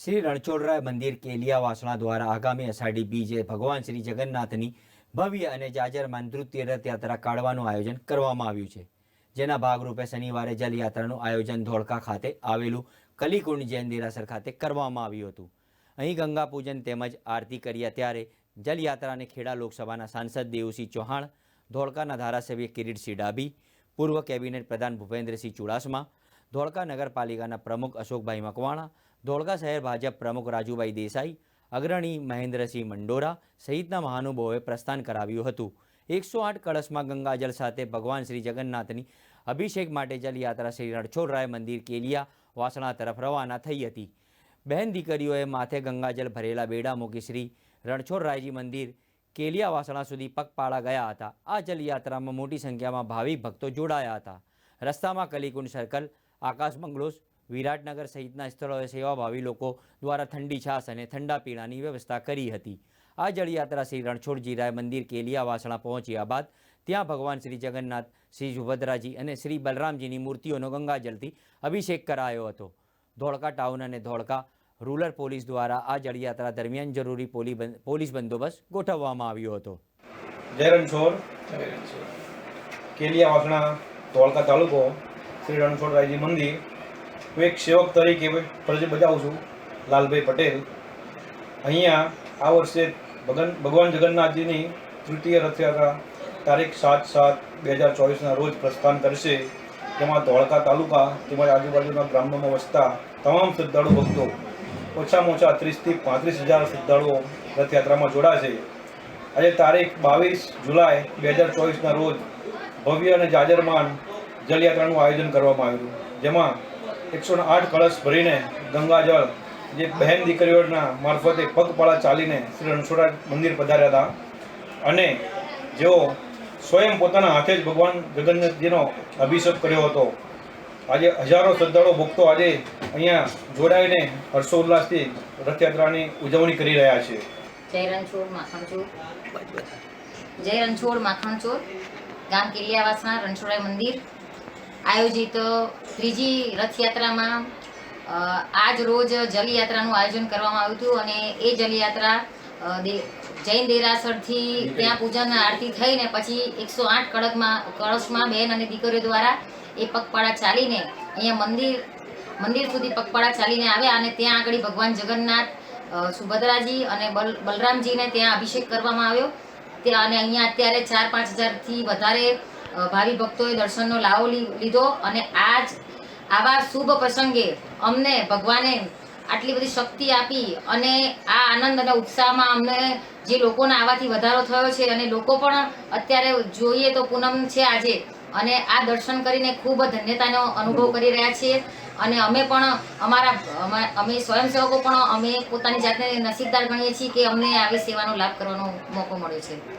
શ્રી રણછોડરાય મંદિર કેલિયા વાસણા દ્વારા આગામી અષાઢી બીજે ભગવાન શ્રી જગન્નાથની ભવ્ય અને જાજરમાન નૃત્ય રથયાત્રા કાઢવાનું આયોજન કરવામાં આવ્યું છે. જેના ભાગરૂપે શનિવારે જલયાત્રાનું આયોજન ધોળકા ખાતે આવેલું કલીકુંડ જૈન દેરાસર ખાતે કરવામાં આવ્યું હતું. અહીં ગંગા પૂજન તેમજ આરતી કર્યા ત્યારે જલયાત્રાને ખેડા લોકસભાના સાંસદ દેવુસિંહ ચૌહાણ, ધોળકાના ધારાસભ્ય કિરીટસિંહ ડાભી, પૂર્વ કેબિનેટ પ્રધાન ભૂપેન્દ્રસિંહ ચુડાસમા, ધોળકા નગરપાલિકાના પ્રમુખ અશોકભાઈ મકવાણા ધોળકા શહેર ભાજપ પ્રમુખ રાજુભાઈ દેસાઈ, અગ્રણી મહેન્દ્રસિંહ મંડોરા સહિતના મહાનુભાવોએ પ્રસ્થાન કરાવ્યું હતું. એકસો આઠ કળશમાં ગંગાજળ સાથે ભગવાન શ્રી જગન્નાથની અભિષેક માટે જલયાત્રા શ્રી રણછોડરાય મંદિર કેલિયા વાસણા તરફ રવાના થઈ હતી. બહેન દીકરીઓએ માથે ગંગાજળ ભરેલા બેડા મૂકી શ્રી રણછોડરાયજી મંદિર કેલિયા વાસણા સુધી પગપાળા ગયા હતા. આ જલયાત્રામાં મોટી સંખ્યામાં ભાવિક ભક્તો જોડાયા હતા. રસ્તામાં કલીકુંડ સર્કલ, આકાશ બંગલોસ વિરાટનગર સહિતના સ્થળોએ સેવાભાવી લોકો દ્વારા ઠંડી છાશ અને ઠંડા પીણાની વ્યવસ્થા કરી હતી. આ જળયાત્રા શ્રી રણછોડજીરાય મંદિર કેલિયા વાસણા પહોંચ્યા બાદ ત્યાં ભગવાન શ્રી જગન્નાથ, શ્રી સુભદ્રાજી અને શ્રી બલરામજીની મૂર્તિઓનો ગંગાજળથી અભિષેક કરાયો હતો. ધોળકા ટાઉન અને ધોળકા રૂરલ પોલીસ દ્વારા આ જળયાત્રા દરમિયાન જરૂરી પોલીસ બંદોબસ્ત ગોઠવવામાં આવ્યો હતો. જય રણછોડ. કેલિયા વાસણા, ધોળકા તાલુકો, શ્રી રણછોડરાયજી મંદિર. હું એક સેવક તરીકે ફરજ બજાવું છું, લાલભાઈ પટેલ. અહીંયા આ વર્ષે ભગન, ભગવાન જગન્નાથજીની તૃતીય રથયાત્રા તારીખ સાત સાત બે હજાર ચોવીસના રોજ પ્રસ્થાન કરશે. તેમાં ધોળકા તાલુકા તેમજ આજુબાજુના ગ્રામોમાં વસતા તમામ શ્રદ્ધાળુ ભક્તો ઓછામાં ઓછા ત્રીસથી પાંત્રીસ હજાર શ્રદ્ધાળુઓ રથયાત્રામાં જોડાશે. આજે તારીખ બાવીસ જુલાઈ બે હજાર ચોવીસના રોજ ભવ્ય અને જાજરમાન જલયાત્રાનું આયોજન કરવામાં આવ્યું. જેમાં એકસો આઠ કળશ ભરીને ગંગાજળ જે બહેન દીકરીઓના મારફતે પગપાળા ચાલીને શ્રી રણછોડા મંદિર પધાર્યા હતા. અને જેઓ સ્વયં પોતાના હાથે જ ભગવાન જગન્નાથજીનો અભિષેક કર્યો હતો. આજે હજારો શ્રદ્ધાળુ ભક્તો આજે અહીંયા જોડાઈને હર્ષોલ્લાસથી રથયાત્રાની ઉજવણી કરી રહ્યા છે. જય રણછોડ માખણચોર જય રણછોડ માખણચોર ગામ કિલિયાવાસના રણછોડાઈ મંદિર. આયોજિત ત્રીજી રથયાત્રામાં આજ રોજ જલયાત્રાનું આયોજન કરવામાં આવ્યું હતું અને એ જલયાત્રા જૈન દેરાસરથી ત્યાં પૂજન આરતી થઈને પછી એકસો આઠ કડકમાં કળશમાં બહેન અને દીકરીઓ દ્વારા એ પગપાળા ચાલીને અહીંયા મંદિર મંદિર સુધી પગપાળા ચાલીને આવ્યા અને ત્યાં આગળ ભગવાન જગન્નાથ સુભદ્રાજી અને બલરામજીને ત્યાં અભિષેક કરવામાં આવ્યો. ત્યાં અને અહીંયા અત્યારે ચાર પાંચ હજારથી વધારે ભાવિ ભક્તોએ દર્શનનો લાવો લી- લીધો અને આજ આવા શુભ પ્રસંગે અમને ભગવાને આટલી બધી શક્તિ આપી અને આ આનંદ અને ઉત્સાહમાં અમને જે લોકોના આવાથી વધારો થયો છે અને લોકો પણ અત્યારે જોઈએ તો પૂનમ છે આજે અને આ દર્શન કરીને ખૂબ ધન્યતાનો અનુભવ. કરી રહ્યા છીએ અને અમે પણ અમારા અમા- અમે સ્વયંસેવકો પણ અમે પોતાની જાતને નસીબદાર ગણીએ છીએ કે અમને આવી સેવાનો લાભ કરવાનો મોકો મળ્યો છે.